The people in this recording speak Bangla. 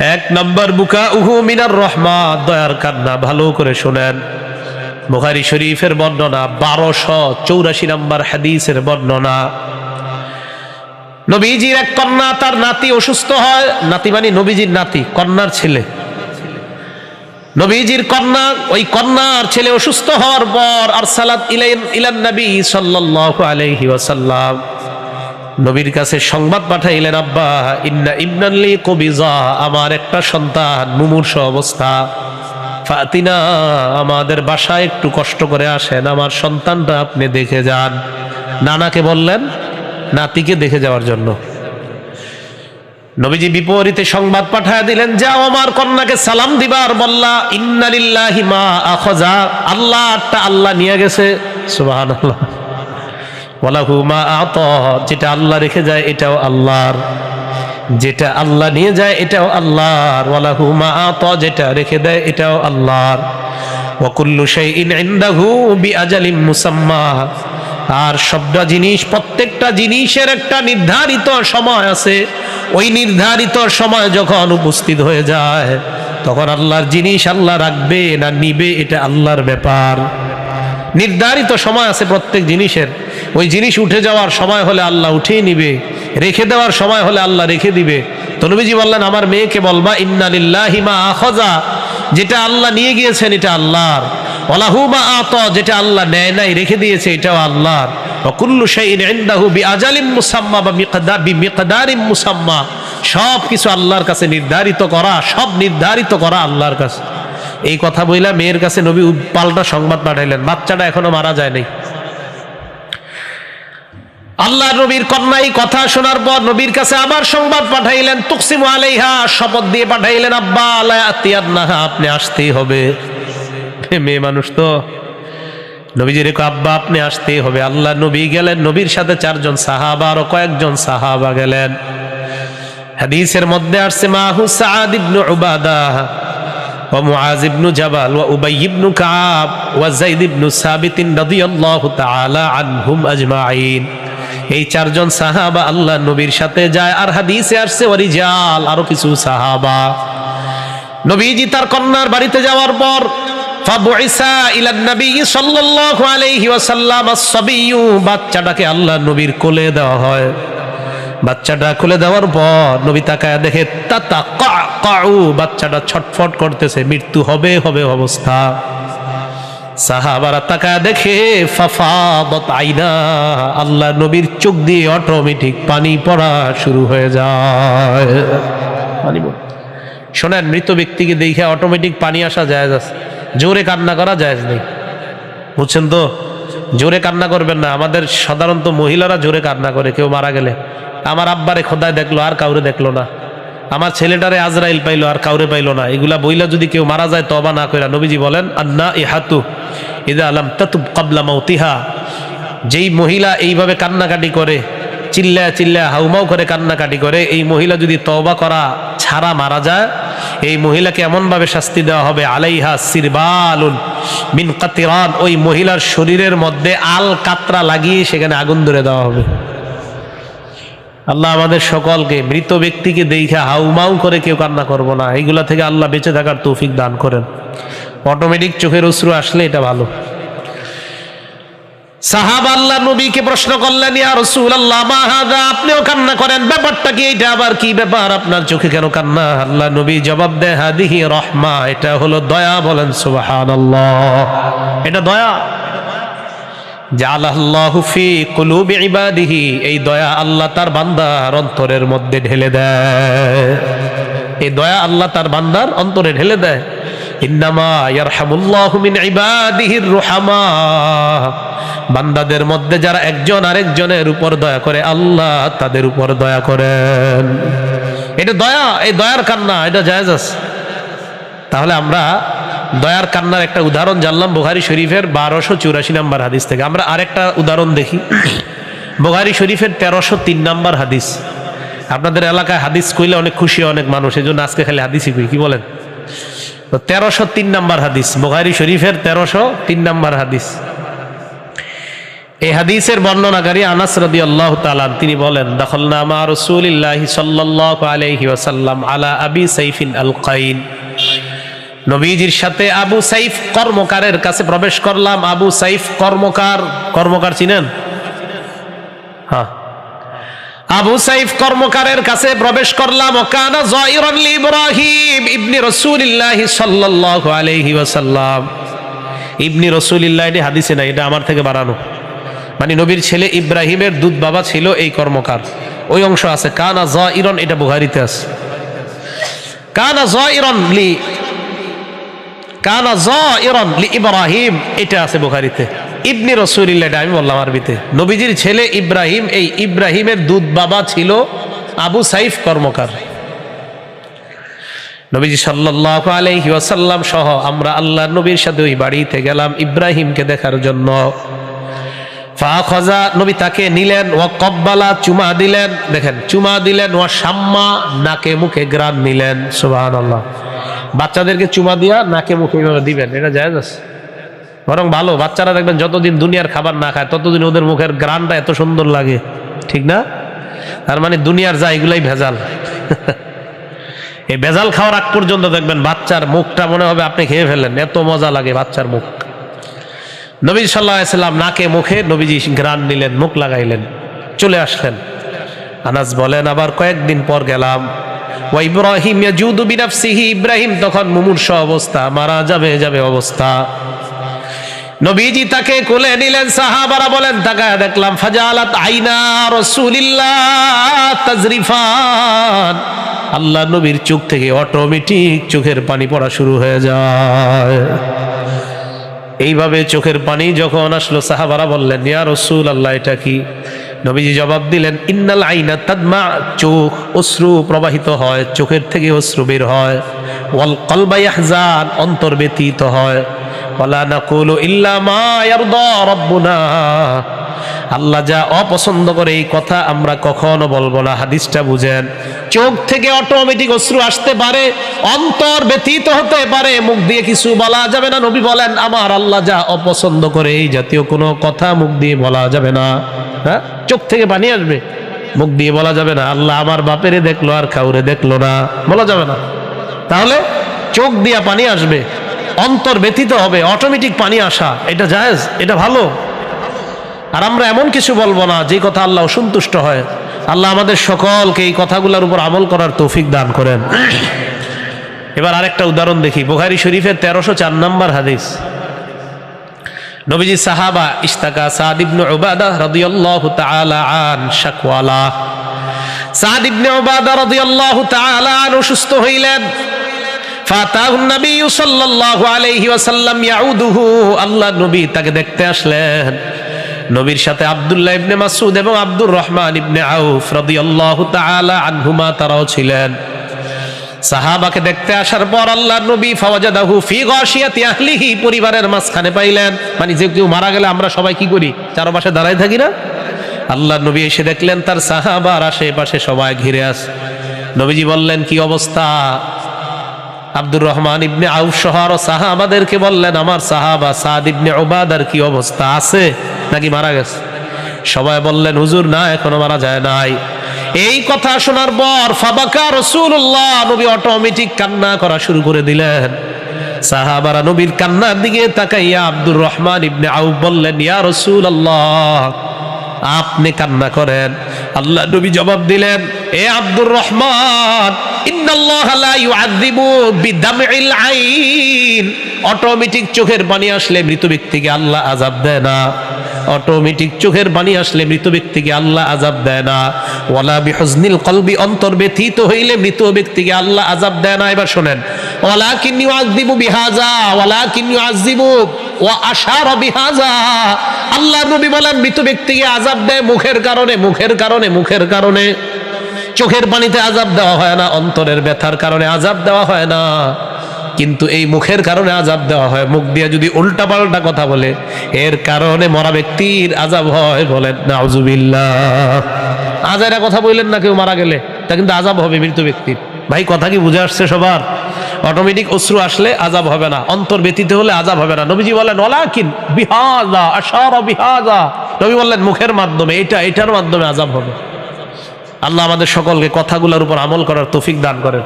এক নম্বর বুকা উহু মিনার রহমা দয়ার কান্না, ভালো করে শোনেন। বুখারি শরীফের বর্ণনা, বারোশো চৌরাশি নম্বর হাদিসের বর্ণনা। নবীজির এক কন্যা, তার নাতি অসুস্থ হয়। নাতি মানে নবীজির নাতি, কন্যার ছেলে। নবীজির কন্যা, ওই কন্যার ছেলে অসুস্থ হওয়ার পর আর ইলাইন, ইলান নবী সাল্লাল্লাহু আলাইহি ওয়াসাল্লাম। নবীর কাছে সংবাদ পাঠাইলেন, আব্বা, ইন্না ইবনাল্লি কবিজা, আমার একটা সন্তান, মুমূর্ষ অবস্থা। ফাতিনা, আমাদের বাসায় একটু কষ্ট করে আসেন, আমার সন্তানটা আপনি দেখে যান। নানাকে বললেন, নাতিকে দেখে যাওয়ার জন্য। নবীজি বিপরীতে সংবাদ পাঠায় দিলেন, যাও আমার কন্যাকে সালাম দিবার বল্লা, ইন্নালিল্লাহি মা আখজা। আল্লাহটা আল্লাহ নিয়ে গেছে, সুবহানাল্লাহ। ওয়ালাহু মা যেটা আল্লাহ রেখে যায় এটাও আল্লাহর। যেটা আল্লাহ নিয়ে যায় এটাও আল্লাহর। ওয়ালাহু মা আত, যেটা রেখে দেয় এটাও আল্লাহর। ওয়াকুল্লু শাইইন ইনদাহু মুসাম্মা, আর সবটা জিনিস, প্রত্যেকটা জিনিসের একটা নির্ধারিত সময় আছে। ওই নির্ধারিত সময় যখন উপস্থিত হয়ে যায়, তখন আল্লাহর জিনিস আল্লাহ রাখবে না নিবে, এটা আল্লাহর ব্যাপার। নির্ধারিত সময় আছে প্রত্যেক জিনিসের। ওই জিনিস উঠে যাওয়ার সময় হলে আল্লাহ উঠিয়ে নিবে, রেখে দেওয়ার সময় হলে আল্লাহ রেখে দিবে। তো নবীজি বললেন, আমার মেয়েকে বলবা ইন্নালিল্লাহিমা আখজা যেটা আল্লাহ নিয়ে গিয়েছেন এটা আল্লাহর। ওলাহুমা আত যেটা আল্লাহ নেয় নাই, রেখে দিয়েছে, এটাও আল্লাহর। কুল্লু শাইইন ইনদাহু বিআজালিম মুসাম্মা বা মিকদা বিমিকদারিম মুসাম্মা সব কিছু আল্লাহর কাছে নির্ধারিত করা, সব নির্ধারিত করা আল্লাহর কাছে। এই কথা বইলা মেয়ের কাছে নবী পাল্টা সংবাদ পাঠাইলেন। বাচ্চাটা এখনও মারা যায় নাই। আল্লাহ নবীর কন্যাই কথা শোনার পর নবীর কাছে আবার সংবাদ পাঠাইলেন, তুকসিম আলাইহা শপথ দিয়ে পাঠাইলেন, আব্বা আলাহ আপনি আসতেই হবে। মেয়ে মানুষ তো, নবীজির আব্বা, আপনি আসতেই হবে। আল্লাহ নবী গেলেন, নবীর সাথে চারজন সাহাবা আরও কয়েকজন সাহাবা গেলেন। হাদিসের মধ্যে আসছে, মাহু সাদ ইবনু উবাদা ওয়া মুআজ ইবনু জাবাল ওয়া উবাই ইবনু কাব ওয়া যায়েদ ইবনু সাবিত রাদিয়াল্লাহু তাআলা আনহুম আজমাইন এই চারজন সাহাবা আল্লাহ নবীর সাথে যায়, আর হাদিসে আসছে, ওয়ারিজাল আরও কিছু সাহাবা। নবীজি তার কন্যার বাড়িতে যাওয়ার পর বাচ্চাটাকে আল্লাহ নবীর কোলে দেওয়া হয়। বাচ্চাটা খুলে দেওয়ার পর নবী দেখে বাচ্চাটা ছটফট করতেছে, মৃত্যু হবে হবে অবস্থা। সাহাবারা তাকায় দেখে, ফাফাদত আইনা, আল্লাহ নবীর চোখ দিয়ে অটোমেটিক পানি পড়া শুরু হয়ে যায়। শোনেন, মৃত ব্যক্তিকে দেখে অটোমেটিক পানি আসা যায় আছে। জোরে কান্না করা যায় নেই। বুঝছেন তো? জোরে কান্না করবেন না। আমাদের সাধারণত মহিলারা জোরে কান্না করে, কেউ মারা গেলে। আমার আব্বারে খোদায় দেখল, আর কাউরে দেখল না। আমার ছেলেটারে আজরাইল পাইলো আর কাউরে পাইলো না। এগুলা বইলা যদি কেউ মারা যায় তবা না কইরা নবীজি বলেন আন্না ইহাতু ইদা আলাম তাতুব কাবলা মাউতিহা। যেই মহিলা এইভাবে কান্নাকাটি করে চিল্লা চিল্লা হাউমাউ করে কান্নাকাটি করে, এই মহিলা যদি তবা করা ছাড়া মারা যায়, এই মহিলাকে এমনভাবে শাস্তি দেওয়া হবে, আলাইহা সিরবালুন মিন কাতিরান। ওই মহিলার শরীরের মধ্যে আল কাতরা লাগিয়ে সেখানে আগুন ধরে দেওয়া হবে। আল্লাহ আমাদের সকলকে, মৃত ব্যক্তিকে দেখে হাউমাউ করে কেউ কান্না করব না। এইগুলা থেকে আল্লাহ বেঁচে থাকার তৌফিক দান করেন। অটোমেটিক চোখের অশ্রু আসলে এটা ভালো। সাহাব আল্লাহ নবীকে প্রশ্ন করলেন, ইয়া রাসূলুল্লাহ, মা হাযা আপনিও কান্না করেন। ব্যাপারটা কি? এটা আবার কি ব্যাপার? আপনার চোখে কেন কান্না? আল্লাহ নবী জবাব দেয়, হাদিহি রহমা। এটা হলো দয়া বলেন, সুবহানাল্লাহ। এটা দয়া। ইবাদিহি, এই দয়া আল্লাহ তার বান্দার অন্তরের মধ্যে ঢেলে দেয়। এই দয়া আল্লাহ তার বান্দার অন্তরে ঢেলে দেয়। বান্দাদের মধ্যে যারা একজন আরেকজনের উপর দয়া করে, আল্লাহ তাদের উপর দয়া করেন। এটা দয়া, এই দয়ার কান্না, এটা জায়েজ তাহলে আমরা দয়ার কান্নার একটা উদাহরণ জানলাম বুখারি শরীফের বারোশো চুরাশি নাম্বার হাদিস থেকে। আমরা আরেকটা উদাহরণ দেখি। বুখারি শরীফের তেরোশো তিন নাম্বার হাদিস। আপনাদের এলাকায় হাদিস কইলে অনেক খুশি অনেক মানুষ এই জন্য আজকে খালি হাদিসই কই, কি বলেন? তো তেরোশো তিন নাম্বার হাদিস, বুখারি শরীফের তেরোশো তিন নাম্বার হাদিস। এই হাদিসের বর্ণনাকারী আনাস রদি আল্লাহ তালান তিনি বলেন, দখলনা মা রসুলিল্লাহি সাল্লাল্লাহু আলাইহি ওয়াসাল্লাম আলা আবি সাইফিন আল কাইন নবীজির সাথে আবু সাইফ কর্মকারের কাছে প্রবেশ করলাম। আবু সাইফ কর্মকার কর্মকার চিনেন? হ্যাঁ। আবু সাইফ কর্মকারের কাছে প্রবেশ করলাম। ইবনি এটি হাদিসে না এটা আমার থেকে বাড়ানো। মানে নবীর ছেলে ইব্রাহিমের দুধ বাবা ছিল এই কর্মকার। ওই অংশ আছে। কানা জাইরান এটা বুখারীতে আছে। কানা জাইরান লি কানা জাইরান লি ইব্রাহিম, এটা আছে বুখারীতে। ইবনি রসুলিল্লাহ, এটা আমি বললাম আরবিতে। নবীজির ছেলে ইব্রাহিম, এই ইব্রাহিমের দুধ বাবা ছিল আবু সাইফ কর্মকার। নবীজি আলাইহি ওয়াসাল্লাম সহ আমরা আল্লাহ নবীর সাথে ওই বাড়িতে গেলাম ইব্রাহিমকে দেখার জন্য। ফাখজা, নবী তাকে নিলেন ও কব্বালা, চুমা দিলেন। দেখেন, চুমা দিলেন ও সাম্মা নাকে মুখে গ্রান নিলেন। সুবহানাল্লাহ। বাচ্চাদেরকে চুমা দিয়া নাকে মুখে এইভাবে দিবেন, এটা জায়েজ আছে? বরং ভালো, বাচ্চারা দেখবেন যতদিন দুনিয়ার খাবার না খায়, ততদিন ওদের মুখের গ্রানটা এত সুন্দর লাগে। ঠিক না? তার মানে দুনিয়ার যা, এগুলাই ভেজাল। এই ভেজাল খাওয়ার আগ পর্যন্ত দেখবেন বাচ্চার মুখটা মনে হবে আপনি খেয়ে ফেললেন, এত মজা লাগে বাচ্চার মুখ। নবী সাল্লাহ সাল্লাম নাকে মুখে নবীজি গ্রান নিলেন, মুখ লাগাইলেন, চলে আসলেন। আনাজ বলেন, আবার কয়েকদিন পর গেলাম। ও ইব্রাহিম ইয়াজুদু বিনাফসিহি, ইব্রাহিম তখন মুমূর্ষ অবস্থা, মারা যাবে যাবে অবস্থা। নবীজি তাকে কোলে নিলেন, সাহাবারা বলেন, তাকায় দেখলাম, ফাজালাত আইনা রাসূলিল্লাহ তাজরিফান। আল্লাহ নবীর চোখ থেকে অটোমেটিক চোখের পানি পড়া শুরু হয়ে যায়। এইভাবে চোখের পানি যখন আসলো, সাহাবারা বললেন, ইয়া রসুল আল্লাহ এটা কি? নবীজি জবাব দিলেন, ইন্নাল আইনা তাদমা, চোখ অশ্রু প্রবাহিত হয়, চোখের থেকে অশ্রু বের হয়। ওয়াল কলবা ইয়াহজান, অন্তর ব্যতীত হয়। ওয়ালা নাকুলু ইল্লা মা ইয়ারদা রাব্বুনা। আল্লাহ যা অপছন্দ করে এই কথা আমরা কখনো বলব না, হাদিসটা বুঝেন। চোখ থেকে অটোমেটিক অশ্রু আসতে পারে, অন্তর ব্যতীত হতে পারে, মুখ দিয়ে কিছু বলা যাবে না। নবী বলেন, আমার আল্লাহ যা অপছন্দ করে, এই জাতীয় কোনো কথা মুখ দিয়ে বলা যাবে না। হ্যাঁ? চোখ থেকে পানি আসবে। মুখ দিয়ে বলা যাবে না, আল্লাহ আমার বাপেরে দেখল আর কাউরে দেখল না। বলা যাবে না। তাহলে চোখ দিয়া পানি আসবে, অন্তর ব্যথিত হবে অটোমেটিক পানি আসা, এটা জায়েজ, এটা ভালো। আর আমরা এমন কিছু বলব না যে কথা আল্লাহ অসন্তুষ্ট হয়। আল্লাহ আমাদের সকলকে এই কথাগুলোর উপর আমল করার তৌফিক দান করেন। এবার আরেকটা উদাহরণ দেখি, বুখারি শরীফের তেরোশো চার নম্বর হাদিস। নবীজি সাহাবা ইস্তাকা সাদ ইবনে উবাদা রাদিয়াল্লাহু তাআলা আন শাকওয়ালা। সাদ ইবনে উবাদা রাদিয়াল্লাহু তাআলা আন অসুস্থ হইলেন। ফাতাহু নবী সাল্লাল্লাহু আলাইহি ওয়াসাল্লাম ইয়াউদুহু, আল্লাহ নবী তাকে দেখতে আসলেন। নবীর সাথে আব্দুল্লাহ ইবনে মাসুদ এবং আব্দুর রহমান ইবনে আউফ রাদিয়াল্লাহু তাআলা আনহুমা তারাও ছিলেন। সাহাবাকে দেখতে আসার পর আল্লাহ নবী ফাওয়াজাদাহু ফি গাশিয়াতি আহলিহি পরিবারের মাঝখানে পাইলেন। মানে যে কেউ মারা গেলে আমরা সবাই কি করি? চারপাশে দাঁড়ায় থাকি না? আল্লাহ নবী এসে দেখলেন তার সাহাবার আশেপাশে সবাই ঘিরে আস নবীজি বললেন, কি অবস্থা? আব্দুর রহমান ইবনে আউফ সহ আরও সাহাবাদেরকে বললেন, আমার সাহাবা সাদ ইবনে ওবাদার কি অবস্থা আছে? নাকি মারা গেছে? সবাই বললেন, হুজুর, না, এখনও মারা যায় নাই। এই কথা শোনার পর ফাবাকা রসুল্লাহ নবী অটোমেটিক কান্না করা শুরু করে দিলেন। সাহাবারা নবীর কান্নার দিকে তাকাইয়া আব্দুর রহমান ইবনে আউফ বললেন, ইয়া রসুল আল্লাহ আপনি কান্না করেন। আল্লাহ নবী জবাব দিলেন, এ আব্দুর রহমান অটোমেটিক চোখের পানি আসলে মৃত ব্যক্তিকে আল্লাহ আজাব দেয় না। অটোমেটিক চোখের পানি আসলে মৃত ব্যক্তিকে আল্লাহ আজাব দেয় না। ওয়ালা বিহজনিল কলবি অন্তর ব্যথিত হইলে মৃত ব্যক্তিকে আল্লাহ আজাব দেয় না। এবার শোনেন। ওয়ালা কিন্নি আজিবু বিহাজা ওয়ালা কিন্নি বিহাজা আল্লাহ নবী বলেন, মৃত ব্যক্তিকে আজাব দেয় মুখের কারণে মুখের কারণে মুখের কারণে। চোখের পানিতে আজাব দেওয়া হয় না, অন্তরের ব্যথার কারণে আজাব দেওয়া হয় না। কিন্তু এই মুখের কারণে আজাব দেওয়া হয়। মুখ দিয়ে যদি উল্টা পাল্টা কথা বলে, এর কারণে মরা ব্যক্তির আজাব হয় বলেন, নাউজুবিল্লাহ। আজারা কথা বললেন না কেউ মারা গেলে, তা কিন্তু আজাব হবে মৃত ব্যক্তির। ভাই, কথা কি বুঝে আসছে সবার? অটোমেটিক অশ্রু আসলে আজাব হবে না, অন্তর ব্যতীত হলে আজাব হবে না। নবীজি বলেন ওলাকিন বিহাজা, আশার বিহাজা। নবী বললেন, মুখের মাধ্যমে, এটা, এটার মাধ্যমে আজাব হবে। আল্লাহ আমাদের সকলকে কথাগুলোর উপর আমল করার তৌফিক দান করেন।